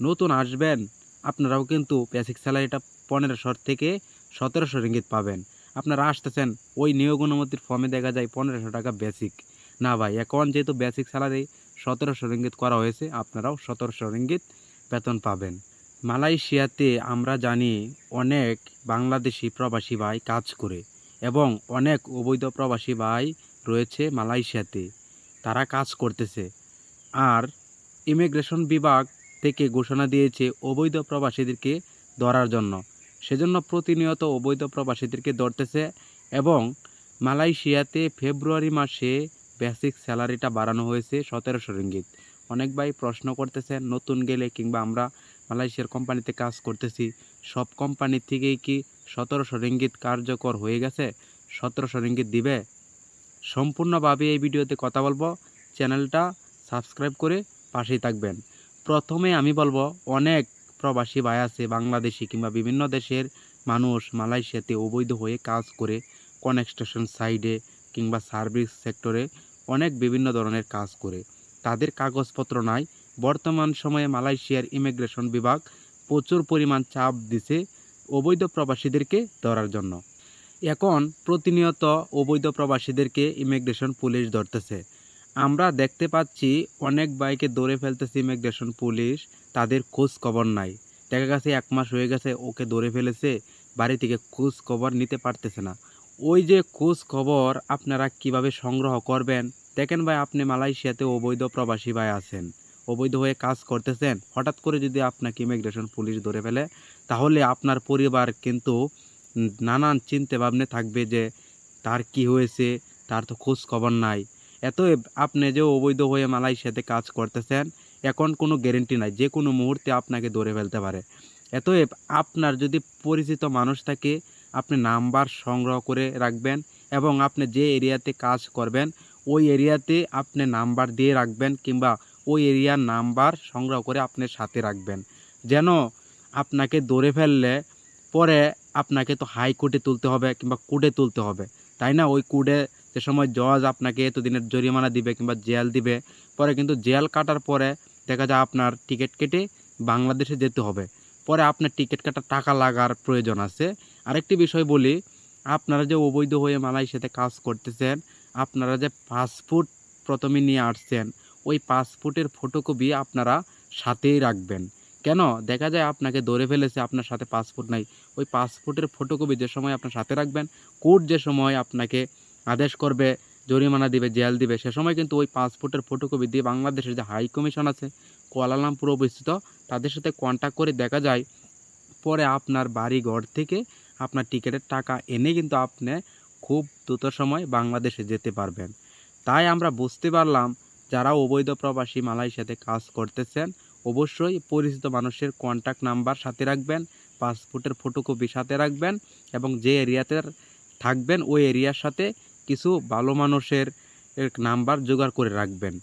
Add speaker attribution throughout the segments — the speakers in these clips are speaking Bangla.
Speaker 1: নতুন আসবেন, আপনারাও কিন্তু বেসিক স্যালারিটা পনেরোশো থেকে সতেরোশো রিঙ্গিত পাবেন। আপনারা আসতেছেন, ওই নিয়োগ অনুমতির ফর্মে দেখা যায় পনেরোশো টাকা বেসিক না ভাই, এখন যেহেতু বেসিক স্যালারি সতেরোশো রিঙ্গিত করা হয়েছে, আপনারাও সতেরোশো রিঙ্গিত বেতন পাবেন। মালয়েশিয়াতে আমরা জানি অনেক বাংলাদেশি প্রবাসী ভাই কাজ করে এবং অনেক অবৈধ প্রবাসী ভাই রয়েছে মালয়েশিয়াতে। তারা কাজ করতেছে। আর ইমিগ্রেশন বিভাগ থেকে ঘোষণা দিয়েছে অবৈধ প্রবাসীদেরকে ধরার জন্য। সেজন্য প্রতিনিয়ত অবৈধ প্রবাসীদেরকে ধরতেছে এবং মালয়েশিয়াতে ফেব্রুয়ারি মাসে বেসিক স্যালারিটা বাড়ানো হয়েছে সতেরোশো রিঙ্গিত। অনেক ভাই প্রশ্ন করতেছেন নতুন গেলে কিংবা আমরা মালয়েশিয়ার কোম্পানিতে কাজ করতেছি, সব কোম্পানি থেকেই কি সতেরোশো রিঙ্গিত কার্যকর হয়ে গেছে? সতেরোশো রিঙ্গিত দিবে? সম্পূর্ণভাবে এই ভিডিওতে কথা বলব। চ্যানেলটা সাবস্ক্রাইব করে পাশেই থাকবেন। প্রথমে আমি বলব, অনেক প্রবাসী ভাই আছে বাংলাদেশি কিংবা বিভিন্ন দেশের মানুষ মালয়েশিয়াতে অবৈধ হয়ে কাজ করে কনস্ট্রাকশন সাইডে কিংবা সার্ভিস সেক্টরে অনেক বিভিন্ন ধরনের কাজ করে। তাদের কাগজপত্র নাই। বর্তমান সময়ে মালয়েশিয়ার ইমিগ্রেশন বিভাগ প্রচুর পরিমাণ চাপ দিছে অবৈধ প্রবাসীদেরকে ধরার জন্য। এখন প্রতিনিয়ত অবৈধ প্রবাসীদেরকে ইমিগ্রেশন পুলিশ ধরতেছে। আমরা দেখতে পাচ্ছি অনেক বাইকে ধরে ফেলতেছে ইমিগ্রেশন পুলিশ, তাদের খোঁজ খবর নাই। দেখা গেছে এক মাস হয়ে গেছে ওকে ধরে ফেলেছে, বাড়ি থেকে খোঁজ খবর নিতে পারতেছে না। ওই যে খোঁজ খবর আপনারা কীভাবে সংগ্রহ করবেন? দেখেন ভাই, আপনি মালয়েশিয়াতে অবৈধ প্রবাসী ভাই আছেন, অবৈধ হয়ে কাজ করতেছেন, হঠাৎ করে যদি আপনাকে ইমিগ্রেশন পুলিশ ধরে ফেলে, তাহলে আপনার পরিবার কিন্তু নানান চিন্তা ভাবনা থাকবে যে তার কি হয়েছে, তার তো খোঁজ খবর নাই। এত আপনি যে অবৈধ হয়ে মালয়েশিয়াতে কাজ করতেছেন, এখন কোনো গ্যারেন্টি নাই, যে কোনো মুহূর্তে আপনাকে ধরে ফেলতে পারে। এতএব আপনার যদি পরিচিত মানুষ থাকে, আপনি নাম্বার সংগ্রহ করে রাখবেন এবং আপনি যে এরিয়াতে কাজ করবেন, ওই এরিয়াতে আপনি নাম্বার দিয়ে রাখবেন কিংবা ওই এরিয়ার নাম্বার সংগ্রহ করে আপনি সাথে রাখবেন। যেন আপনাকে ধরে ফেললে পরে আপনাকে তো হাইকোর্টে তুলতে হবে কিংবা কোর্টে তুলতে হবে। তাই না? ওই কোর্টে যে সময় জজ আপনাকে এতদিনের জরিমানা দিবে কিংবা জেল দিবে, পরে কিন্তু জেল কাটার পরে দেখা যায় আপনার টিকিট কেটে বাংলাদেশে যেতে হবে। পরে আপনার টিকিট কাটার টাকা লাগার প্রয়োজন আছে। আরেকটি বিষয় বলি, আপনারা যে অবৈধ হয়ে মালয়েশিয়াতে কাজ করতেছেন, আপনারা যে পাসপোর্ট প্রথমে নিয়ে আসছেন, ওই পাসপোর্টের ফটোকপি আপনারা সাথেই রাখবেন। কেন? দেখা যায় আপনাকে ধরে ফেলেছে, আপনার সাথে পাসপোর্ট নাই। ওই পাসপোর্টের ফটোকপি যে সময় আপনার সাথে রাখবেন, কোর্ট যে সময় আপনাকে আদেশ করবে, জরিমানা দিবে, জেল দিবে, সে সময় কিন্তু ওই পাসপোর্টের ফটোকপি দিয়ে বাংলাদেশের যে হাই কমিশন আছে, কোয়ালালামপুর অবস্থিত, তাদের সাথে কন্ট্যাক্ট করে দেখা যায়, পরে আপনার বাড়ি ঘর থেকে আপনার টিকিটের টাকা এনে কিন্তু আপনি খুব দ্রুত সময় বাংলাদেশে যেতে পারবেন। তাই আমরা বুঝতে পারলাম, যারা অবৈধ প্রবাসী মালয়েশিয়াতে কাজ করতেছেন, অবশ্যই পরিচিত মানুষের কন্ট্যাক্ট নাম্বার সাথে রাখবেন পাসপোর্টের ফটোকপি সাথে রাখবেন এবং যে এরিয়াতে থাকবেন, ওই এরিয়ার সাথে কিছু ভালো মানুষের নাম্বার জোগাড় করে রাখবেন।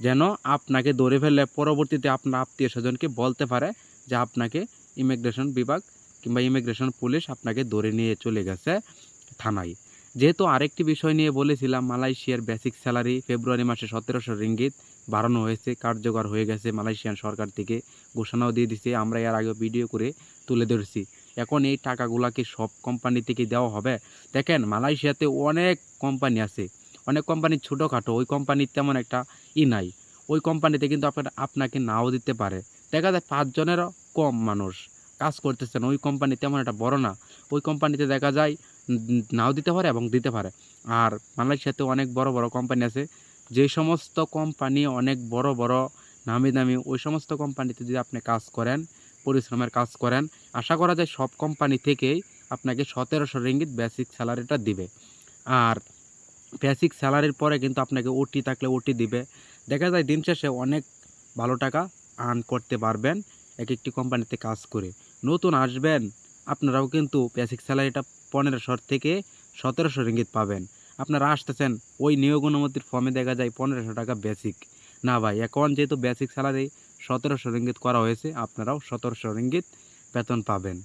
Speaker 1: যেন আপনাকে ধরে ফেললে পরবর্তীতে আপনার আত্মীয় স্বজনকে বলতে পারে যে আপনাকে ইমিগ্রেশন বিভাগ কিংবা ইমিগ্রেশন পুলিশ আপনাকে ধরে নিয়ে চলে গেছে থানায়। যেহেতু আরেকটি বিষয় নিয়ে বলেছিলাম, মালয়েশিয়ার বেসিক স্যালারি ফেব্রুয়ারি মাসে সতেরোশো রিঙ্গিত বাড়ানো হয়েছে, কার্যকর হয়ে গেছে মালয়েশিয়ান সরকার থেকে ঘোষণাও দিয়ে দিছে। আমরা এর আগে ভিডিও করে তুলে ধরেছি। এখন এই টাকাগুলাকে সব কোম্পানি থেকে দেওয়া হবে। দেখেন, মালয়েশিয়াতে অনেক কোম্পানি আছে। অনেক কোম্পানি ছোটোখাটো, ওই কোম্পানির তেমন একটা ই নাই। ওই কোম্পানিতে কিন্তু আপনার, আপনাকে নাও দিতে পারে। দেখা যায় পাঁচজনেরও কম মানুষ কাজ করতেছেন, ওই কোম্পানি তেমন একটা বড় না। ওই কোম্পানিতে দেখা যায় নাও দিতে পারে এবং দিতে পারে। আর মালয়েশিয়াতে অনেক বড় বড় কোম্পানি আছে। যে সমস্ত কোম্পানি অনেক বড় বড়, নামি দামি, ওই সমস্ত কোম্পানিতে যদি আপনি কাজ করেন পরিশ্রমের কাজ করেন। আশা করা যায় সব কোম্পানি থেকেই আপনাকে সতেরোশো রিঙ্গিত বেসিক স্যালারিটা দিবে। আর বেসিক স্যালারির পরে কিন্তু আপনাকে ওটি থাকলে ওটি দিবে। দেখা যায় দিন শেষে অনেক ভালো টাকা আর্ন করতে পারবেন এক একটি কোম্পানিতে কাজ করে। নতুন আসবেন, আপনারাও কিন্তু বেসিক স্যালারিটা পনেরোশো থেকে সতেরোশো রিঙ্গিত পাবেন। আপনারা আসতেছেন ওই নিয়োগ অনুমতির ফর্মে দেখা যায় পনেরোশো টাকা বেসিক না ভাই, এখন যেহেতু বেসিক স্যালারি সতেরোশো রিঙ্গিত করা হয়েছে, আপনারাও সতেরোশো রিঙ্গিত বেতন পাবেন।